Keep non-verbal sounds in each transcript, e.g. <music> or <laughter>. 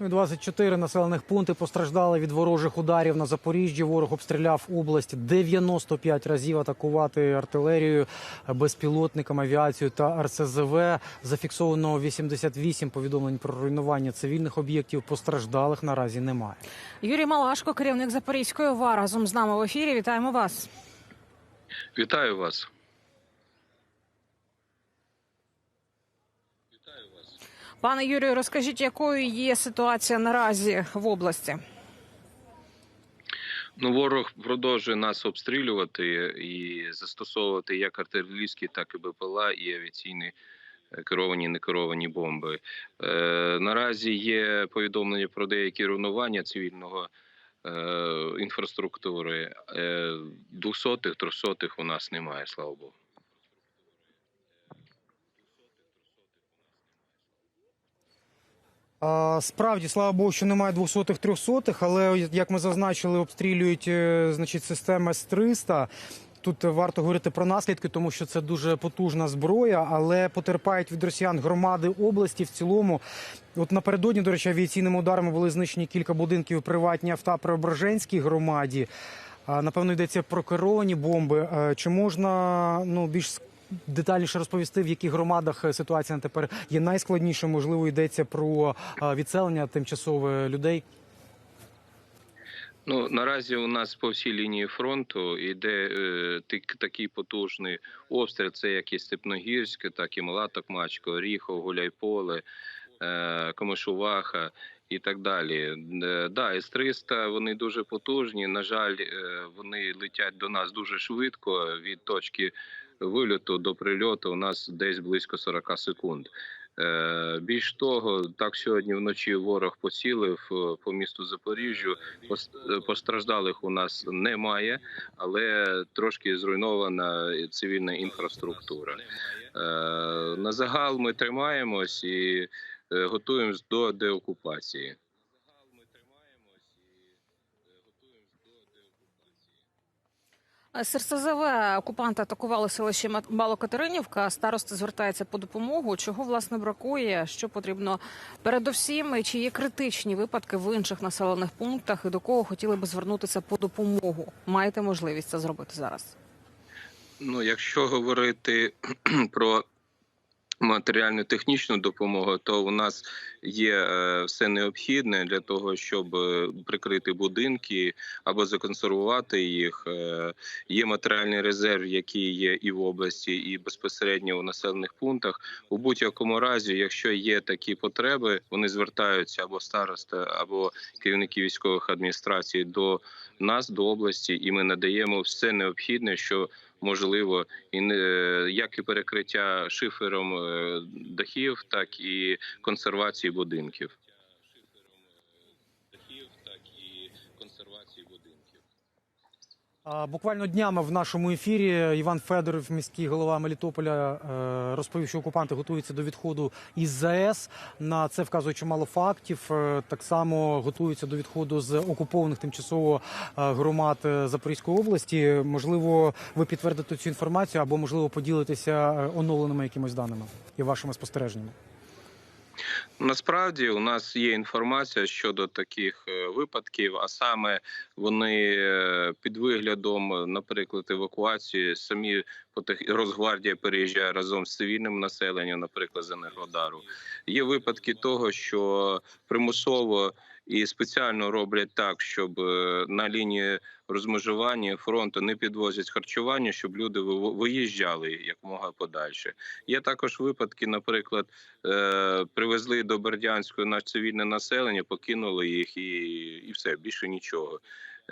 Ну, і 24 населених пункти постраждали від ворожих ударів на Запоріжжі. Ворог обстріляв область 95 разів атакувати артилерією, безпілотниками, авіацією та РСЗВ. Зафіксовано 88 повідомлень про руйнування цивільних об'єктів. Постраждалих наразі немає. Юрій Малашко, керівник Запорізької ОВА, разом з нами в ефірі. Вітаємо вас. Вітаю вас. Пане Юрію, розкажіть, якою є ситуація наразі в області? Ну, ворог продовжує нас обстрілювати і застосовувати як артилерійські, так і БПЛА, і авіаційні е, керовані некеровані бомби. Е, наразі є повідомлення про деякі руйнування цивільного е, інфраструктури. Е, двохсотих, трьохсотих у нас немає, слава Богу. Справді, слава Богу, що немає 200-х, 300-х, але як ми зазначили, обстрілюють е, значить, система С-300. Тут варто говорити про наслідки, тому що це дуже потужна зброя, але потерпають від росіян громади області в цілому. От напередодні, до речі, авіаційними ударами були знищені кілька будинків у приватній авто Преображенській громаді. Напевно, йдеться про керовані бомби. Е, Чи можна ну більш детальніше розповісти, в яких громадах е, ситуація тепер є найскладніша? Можливо, йдеться про е, відселення тимчасове людей. Ну наразі у нас по всій лінії фронту йде е, такий потужний обстріл. Це як і Степногірське, так і Мала Токмачка, Оріхов, Гуляйполе, е, Комишуваха і так далі. Е, да, С-300 вони дуже потужні. На жаль, е, вони летять до нас дуже швидко від точки вильоту до прильоту. У нас десь близько 40 секунд. Е, Більш того, так сьогодні вночі ворог поцілив е, по місту Запоріжжю. Пос- Постраждалих у нас немає, але трошки зруйнована цивільна інфраструктура. Е, На загал ми тримаємось і готуємось до деокупації. З РСЗВ окупанти атакували селище Малокатеринівка. Староста звертається по допомогу. Чого власне бракує? Що потрібно передовсім? Чи є критичні випадки в інших населених пунктах? І до кого хотіли би звернутися по допомогу? Маєте можливість це зробити зараз? Ну, якщо говорити <clears throat> про матеріально-технічну допомогу, то у нас є е, все необхідне для того, щоб е, прикрити будинки або законсервувати їх. Е, Є матеріальний резерв, який є і в області, і безпосередньо у населених пунктах. У будь-якому разі, якщо є такі потреби, вони звертаються або староста, або керівники військових адміністрацій до нас, до області, і ми надаємо все необхідне, що можливо, і не як і перекриття шифером е, дахів, так і консервації будинків. так і консервації будинків. Буквально днями в нашому ефірі Іван Федоров, міський голова Мелітополя, е, розповів, що окупанти готуються до відходу із ЗАЕС. На це вказує чимало фактів. Е, Так само готуються до відходу з окупованих тимчасово е, громад Запорізької області. Можливо, ви підтвердите цю інформацію або можливо поділитеся е, оновленими якимось даними і вашими спостереженнями. Насправді у нас є інформація щодо таких е, випадків, а саме вони е, під виглядом, наприклад, евакуації самі Росгвардія переїжджає разом з цивільним населенням, наприклад, з Енергодару. Є випадки того, що примусово і спеціально роблять так, щоб е, на лінії розмежування фронту не підвозять харчування, щоб люди ви- виїжджали якомога подальше. Є також випадки, наприклад, е, привезли до Бердянської на цивільне населення, покинули їх і, і все більше нічого.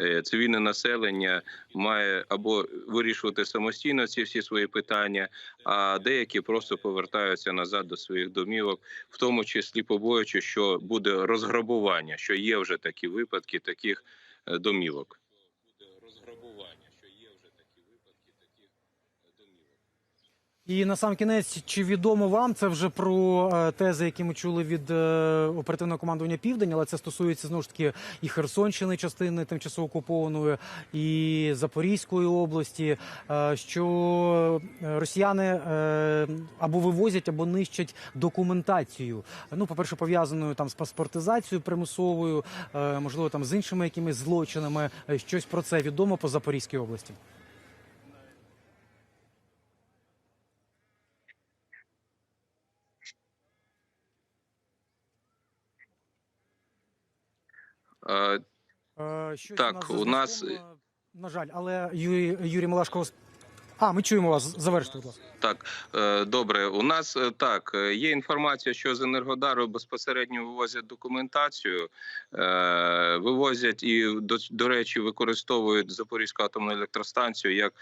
Е, Цивільне населення має або вирішувати самостійно ці всі свої питання, а деякі просто повертаються назад до своїх домівок, в тому числі побоюючи, що буде розграбування, що є вже такі випадки таких е, домівок. Буде розграбування, що є вже такі випадки таких домівок. І на сам кінець, чи відомо вам це вже про е, тези, які ми чули від е, оперативного командування Південь, але це стосується знову ж таки і Херсонщини, частини тимчасово окупованої, і Запорізької області, е, що росіяни або вивозять, або нищать документацію. Ну, по-перше, пов'язаною там з паспортизацією примусовою, можливо, там з іншими якимись злочинами. Щось про це відомо по Запорізькій області. Щось Так, у нас, у нас- е, на жаль, але Юрій, Юрій Малашко... А, ми чуємо вас. Завершуйте, будь ласка. Так, е, добре. У нас е, так е, є інформація, що з Енергодару безпосередньо вивозять документацію, вивозять і до, до речі, використовують Запорізьку атомну електростанцію як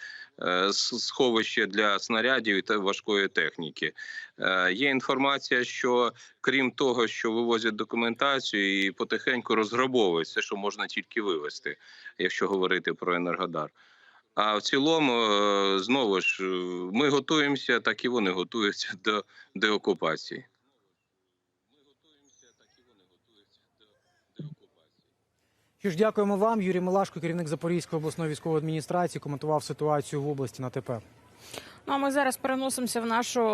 сховище для снарядів та важкої техніки. Є інформація, що крім того, що вивозять документацію і потихеньку розграбовують все, що можна тільки вивезти, якщо говорити про Енергодар. А в цілому, е, знову ж, е, ми готуємося, так і вони готуються <laughs> до деокупації. Що ж, дякуємо вам. Юрій Малашко, керівник Запорізької обласної військової адміністрації, коментував ситуацію в області на ТП. Ну а ми зараз переносимося в нашу